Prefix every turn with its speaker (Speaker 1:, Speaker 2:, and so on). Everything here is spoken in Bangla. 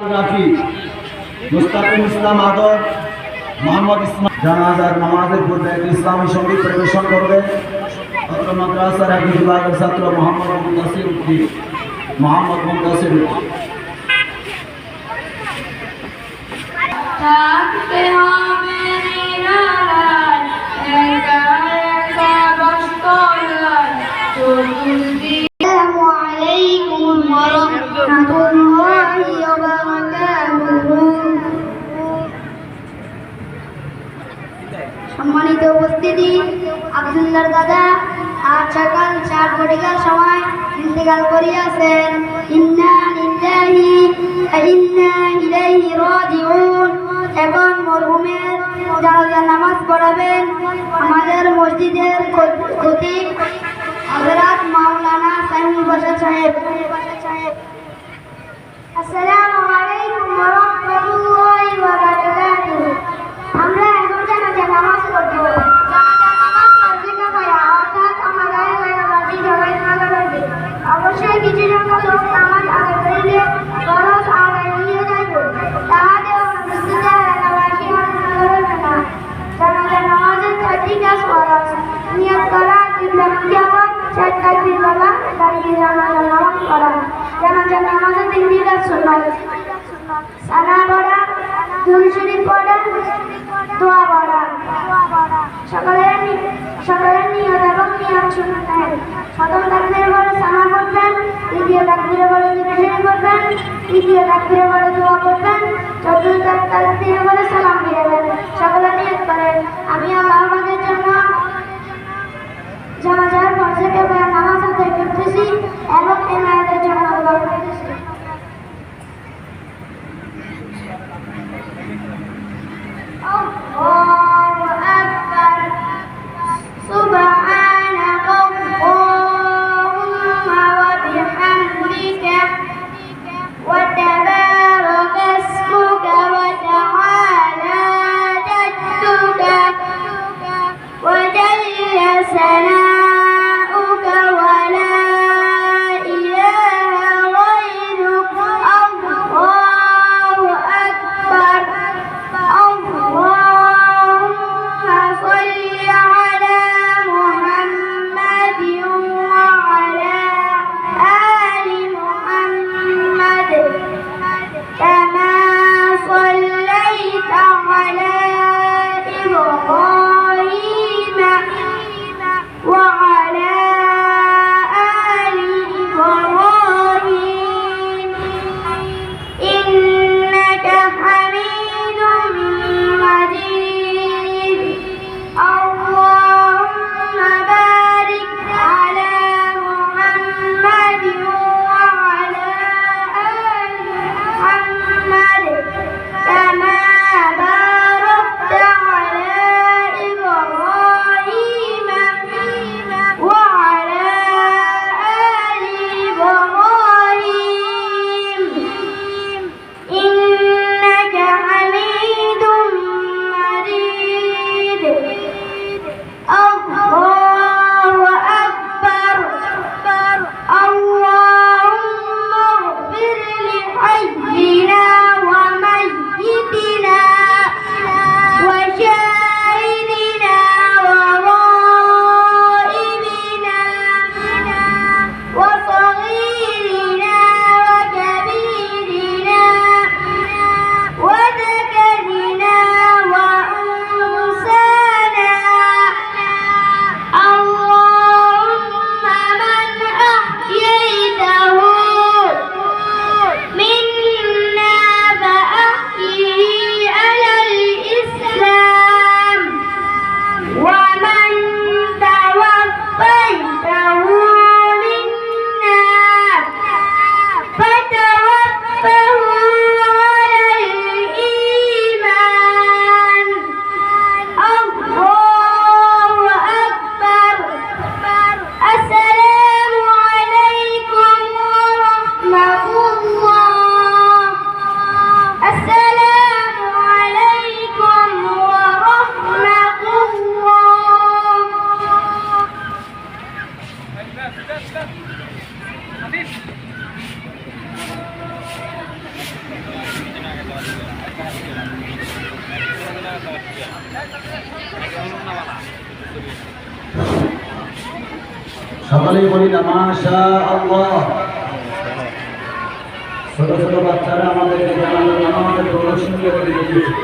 Speaker 1: রাফি মুস্তাকিম ইসলাম আদর মোহাম্মদ জানাজার নামাজের পূর্বে একটি ইসলামী সংগীত পরিবেশন করবে অত্র মাদ্রাসার ছাত্র মোহাম্মদ মুন্তাসির উদ্দিন। মোহাম্মদ
Speaker 2: উপস্থিতি আব্দুল্লার দাদা আজ সকাল চার ঘটিকার সময় ইন্তেকাল করিয়াছেন। ইন্না লিল্লাহি ইন্না ইলাইহি রাজিউন। এখন মরহুমের জানাজা নামাজ পড়াবেন। আমাদের মসজিদের খতিব হযরত মাওলানা সাইমুল বাশা সাহেব। আসসালামু বলা দাঁড়িয়ে জানাজা নামাজ পড়া জানাজা নামাজের তিনটি কাজ সুন্নাত সানা পড়া দুরূদ শরীফ পড়া দোয়া পড়া সকালের সকালের নিয়ত এবং নিয়ম সুন্নাত প্রথম তাকবীরের পরে সানা পড়বেন দ্বিতীয় তাকবীরের পরে দুরূদ শরীফ পড়বেন তৃতীয় তাকবীরের পরে দোয়া পড়বেন চতুর্থ তাকবীরের পরে সালাম ফিরাবেন সকালে নিয়ত করেন, আমি আল্লাহ আমাদের জন্য জানাজার মসজিদে বয়ান নামাজ আদায় করতেছি।
Speaker 1: সকলেই বলি না মাশা আল্লাহ ছোট ছোট বাচ্চারা আমাদেরকে জানালো আমাদের প্রদর্শন করে দিয়েছে।